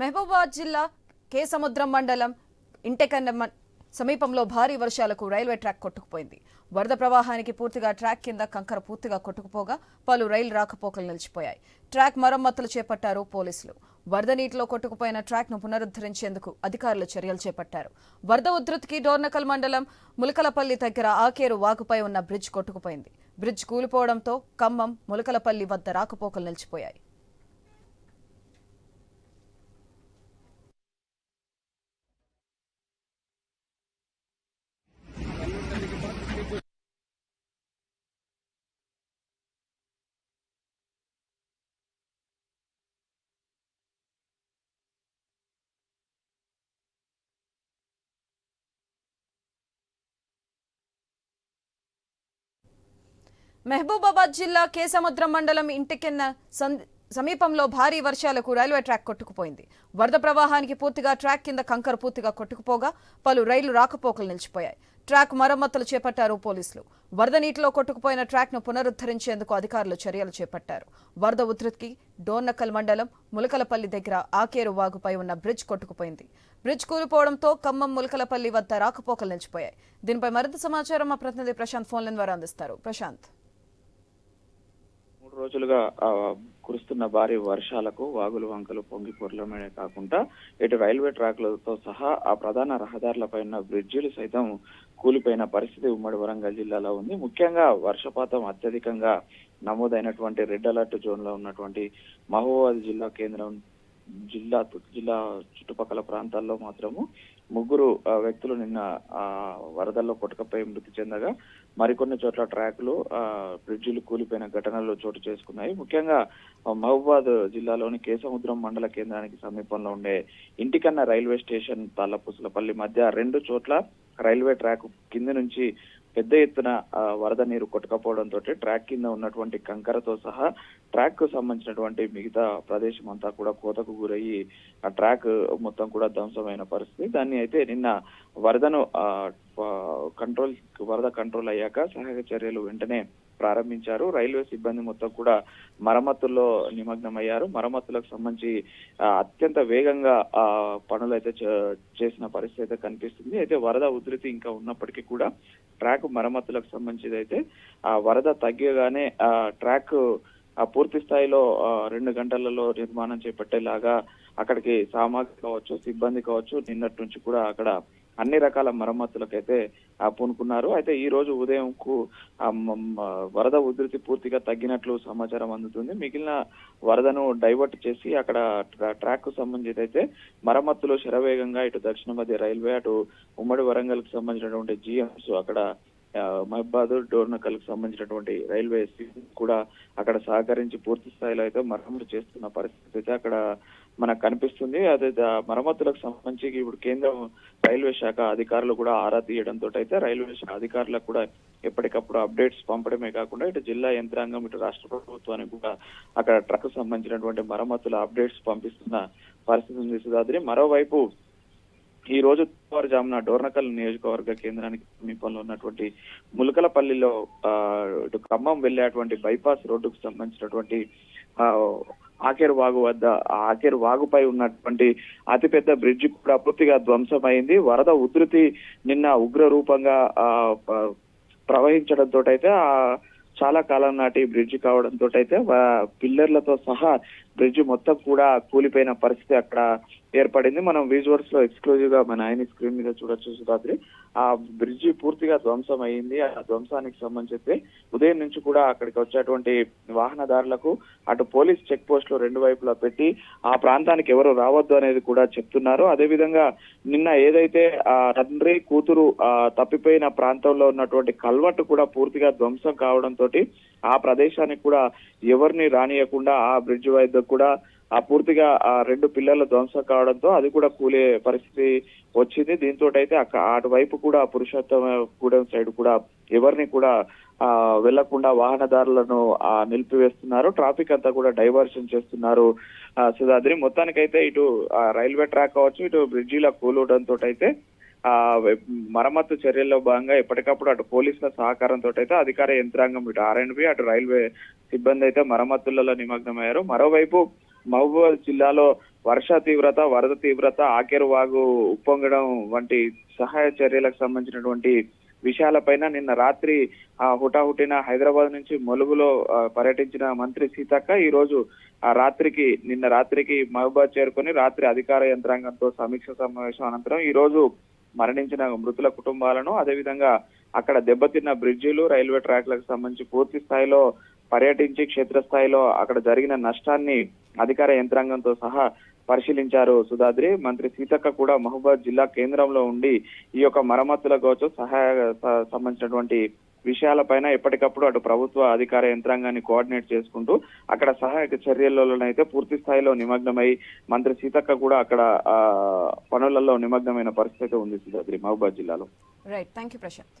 మహబూబాబాద్ జిల్లా కేసముద్రం మండలం ఇంటెకన్న సమీపంలో భారీ వర్షాలకు రైల్వే ట్రాక్ కొట్టుకుపోయింది. వరద ప్రవాహానికి పూర్తిగా ట్రాక్ కింద కంకర పూర్తిగా కొట్టుకుపోగా పలు రైలు రాకపోకలు నిలిచిపోయాయి. ట్రాక్ మరమ్మతులు చేపట్టారు పోలీసులు. వరద నీటిలో కొట్టుకుపోయిన ట్రాక్ను పునరుద్ధరించేందుకు అధికారులు చర్యలు చేపట్టారు. వరద ఉధృతికి డోర్నకల్ మండలం ములకలపల్లి దగ్గర ఆకేరు వాగుపై ఉన్న బ్రిడ్జ్ కొట్టుకుపోయింది. బ్రిడ్జ్ కూలిపోవడంతో ఖమ్మం ములకలపల్లి వద్ద రాకపోకలు నిలిచిపోయాయి. మహబూబాబాద్ జిల్లా కేసముద్రం మండలం ఇంటికెన్న సమీపంలో భారీ వర్షాలకు రైల్వే ట్రాక్ కొట్టుకుపోయింది. వరద ప్రవాహానికి పూర్తిగా ట్రాక్ కింద కంకర పూర్తిగా కొట్టుకుపోగా పలు రైళ్ళు రాకపోకలు నిలిచిపోయాయి. ట్రాక్ మరమ్మతులు చేపట్టారు పోలీసులు. వరద నీటిలో కొట్టుకుపోయిన ట్రాక్ను పునరుద్ధరించేందుకు అధికారులు చర్యలు చేపట్టారు. వరద ఉధృతికి డోర్నకల్ మండలం ములకలపల్లి దగ్గర ఆకేరు వాగుపై ఉన్న బ్రిడ్జ్ కొట్టుకుపోయింది. బ్రిడ్జ్ కూలిపోవడంతో ఖమ్మం ములకలపల్లి వద్ద రాకపోకలు నిలిచిపోయాయి. దీనిపై మరింత సమాచారం మా ప్రతినిధి ప్రశాంత్ ఫోన్ల ద్వారా అందిస్తారు. ప్రశాంత్. మూడు రోజులుగా కురుస్తున్న భారీ వర్షాలకు వాగులు వంకలు పొంగి పొర్లమే కాకుండా ఇటు రైల్వే ట్రాక్లతో సహా ఆ ప్రధాన రహదారులపై ఉన్న బ్రిడ్జిలు సైతం కూలిపోయిన పరిస్థితి ఉమ్మడి వరంగల్ జిల్లాలో ఉంది. ముఖ్యంగా వర్షపాతం అత్యధికంగా నమోదైనటువంటి రెడ్ అలర్ట్ జోన్లో ఉన్నటువంటి మహబూబాబాద్ జిల్లా కేంద్రం జిల్లా జిల్లా చుట్టుపక్కల ప్రాంతాల్లో మాత్రము ముగ్గురు వ్యక్తులు నిన్న ఆ, వరదల్లో కొట్టుకపోయి మృతి చెందగా మరికొన్ని చోట్ల ట్రాక్లు ఆ, బ్రిడ్జిలు కూలిపోయిన ఘటనలు చోటు చేసుకున్నాయి. ముఖ్యంగా మహబూబాద్ జిల్లాలోని కేసముద్రం మండల కేంద్రానికి సమీపంలో ఉండే ఇంటికన్న రైల్వే స్టేషన్ తాళ్ళపూసలపల్లి మధ్య రెండు చోట్ల రైల్వే ట్రాక్ కింద నుంచి పెద్ద ఎత్తున వరద నీరు కొట్టుకపోవడంతో ట్రాక్ కింద ఉన్నటువంటి కంకరతో సహా ట్రాక్కు సంబంధించినటువంటి మిగతా ప్రదేశం అంతా కూడా కోతకు గురయ్యి ఆ ట్రాక్ మొత్తం కూడా ధ్వంసమైన పరిస్థితి. దాన్ని అయితే నిన్న వరదను ఆ, కంట్రోల్ వరద కంట్రోల్ అయ్యాక సహాయక చర్యలు వెంటనే ప్రారంభించారు. రైల్వే సిబ్బంది మొత్తం కూడా మరమ్మతుల్లో నిమగ్నమయ్యారు. మరమ్మతులకు సంబంధించి అత్యంత వేగంగా ఆ పనులు అయితే చేసిన పరిస్థితి అయితే కనిపిస్తుంది. అయితే వరద ఉధృతి ఇంకా ఉన్నప్పటికీ కూడా ట్రాక్ మరమ్మతులకు సంబంధించి అయితే ఆ వరద తగ్గగానే ఆ ట్రాక్ పూర్తి స్థాయిలో రెండు గంటలలో నిర్మాణం చేపట్టేలాగా అక్కడికి సామాగ్రి కావచ్చు సిబ్బంది కావచ్చు నిన్నటి నుంచి కూడా అక్కడ అన్ని రకాల మరమ్మతులకైతే ఆ, పూనుకున్నారు. అయితే ఈ రోజు ఉదయంకు వరద ఉధృతి పూర్తిగా తగ్గినట్లు సమాచారం అందుతుంది. మిగిలిన వరదను డైవర్ట్ చేసి అక్కడ ట్రాక్కు సంబంధించి అయితే మరమ్మతులు శరవేగంగా ఇటు దక్షిణ మధ్య రైల్వే అటు ఉమ్మడి వరంగల్కు సంబంధించినటువంటి జిఎంస్ అక్కడ మహబాదు మహబాద్ డోర్నకల్కు సంబంధించినటువంటి రైల్వే కూడా అక్కడ సహకరించి పూర్తి స్థాయిలో అయితే మరమ్మతు చేస్తున్న పరిస్థితి అయితే అక్కడ మనకు కనిపిస్తుంది. అదే మరమ్మతులకు సంబంధించి ఇప్పుడు కేంద్రం రైల్వే శాఖ అధికారులు కూడా ఆరా తీయడంతో అయితే రైల్వే శాఖ అధికారులకు కూడా ఎప్పటికప్పుడు అప్డేట్స్ పంపడమే కాకుండా ఇటు జిల్లా యంత్రాంగం ఇటు రాష్ట్ర ప్రభుత్వానికి కూడా అక్కడ ట్రక్ సంబంధించినటువంటి మరమ్మతుల అప్డేట్స్ పంపిస్తున్న పరిస్థితి ఉంది సుధాద్రి మరోవైపు ఈ రోజు తెల్లవారుజామున డోర్నకల్ నియోజకవర్గ కేంద్రానికి సమీపంలో ఉన్నటువంటి ములకలపల్లిలో ఇటు ఖమ్మం వెళ్ళేటువంటి బైపాస్ రోడ్డుకు సంబంధించినటువంటి ఆఖరి వాగు వద్ద ఆ వాగుపై ఉన్నటువంటి అతిపెద్ద బ్రిడ్జి కూడా పూర్తిగా ధ్వంసమైంది. వరద ఉధృతి నిన్న ఉగ్ర రూపంగా ఆ, ప్రవహించడంతో అయితే ఆ చాలా కాలం నాటి బ్రిడ్జి కావడంతో అయితే పిల్లర్లతో సహా బ్రిడ్జి మొత్తం కూడా కూలిపోయిన పరిస్థితి అక్కడ ఏర్పడింది. మనం విజువల్స్లో ఎక్స్క్లూజివ్గా మన ఆయన స్క్రీన్ మీద చూడొచ్చు సుధాద్రి ఆ బ్రిడ్జి పూర్తిగా ధ్వంసం అయింది ఆ ధ్వంసానికి సంబంధించి ఉదయం నుంచి కూడా అక్కడికి వచ్చేటువంటి వాహనదారులకు అటు పోలీస్ చెక్ పోస్టులు రెండు వైపులా పెట్టి ఆ ప్రాంతానికి ఎవరు రావద్దు అనేది కూడా చెప్తున్నారు. అదే విధంగా నిన్న ఏదైతే ఆ తండ్రి కూతురు ఆ తప్పిపోయిన ప్రాంతంలో ఉన్నటువంటి కల్వట్టు కూడా పూర్తిగా ధ్వంసం కావడంతో ఆ ప్రదేశానికి కూడా ఎవరిని రానియకుండా ఆ బ్రిడ్జ్ వైద్య కూడా ఆ పూర్తిగా ఆ రెండు పిల్లల ధ్వంసం కావడంతో అది కూడా కూలే పరిస్థితి వచ్చింది. దీంతో అయితే అటువైపు కూడా పురుషోత్తమగూడెం సైడ్ కూడా ఎవరిని కూడా ఆ వెళ్ళకుండా వాహనదారులను ఆ నిలిపివేస్తున్నారు. ట్రాఫిక్ అంతా కూడా డైవర్షన్ చేస్తున్నారు ఆ సుధాద్రి. మొత్తానికైతే ఇటు ఆ, రైల్వే ట్రాక్ కావచ్చు ఇటు బ్రిడ్జిల కూలవడంతో అయితే ఆ మరమ్మత్తు చర్యల్లో భాగంగా ఎప్పటికప్పుడు అటు పోలీసుల సహకారంతో అయితే అధికార యంత్రాంగం ఇటు ఆర్ ఎన్ బి అటు రైల్వే సిబ్బంది అయితే మరమ్మతులలో నిమగ్నమయ్యారు. మరోవైపు మహబూబాబాద్ జిల్లాలో వర్ష తీవ్రత వరద తీవ్రత ఆకేరు వాగు ఉప్పొంగడం వంటి సహాయ చర్యలకు సంబంధించినటువంటి విషయాలపైన నిన్న రాత్రి ఆ హుటాహుటిన హైదరాబాద్ నుంచి ములుగులో పర్యటించిన మంత్రి సీతక్క ఈ రోజు ఆ రాత్రికి నిన్న రాత్రికి మహబూబాద్ చేరుకొని రాత్రి అధికార యంత్రాంగంతో సమీక్ష సమావేశం అనంతరం ఈ రోజు మరణించిన మృతుల కుటుంబాలను అదేవిధంగా అక్కడ దెబ్బతిన్న బ్రిడ్జిలు రైల్వే ట్రాక్లకు సంబంధించి పూర్తి స్థాయిలో పర్యటించి క్షేత్రస్థాయిలో అక్కడ జరిగిన నష్టాన్ని అధికార యంత్రాంగంతో సహా పరిశీలించారు సుధాద్రి. మంత్రి సీతక్క కూడా మహబూబాద్ జిల్లా కేంద్రంలో ఉండి ఈ యొక్క మరమ్మతుల కోసం సహాయ సంబంధించినటువంటి విషయాలపైన ఎప్పటికప్పుడు అటు ప్రభుత్వ అధికార యంత్రాంగాన్ని కోఆర్డినేట్ చేసుకుంటూ అక్కడ సహాయక చర్యలలోనైతే పూర్తి స్థాయిలో నిమగ్నమై మంత్రి సీతక్క కూడా అక్కడ పనులలో నిమగ్నమైన పరిస్థితి ఉంది సుధాద్రి మహబూబాద్ జిల్లాలో. Right thank you Prashanth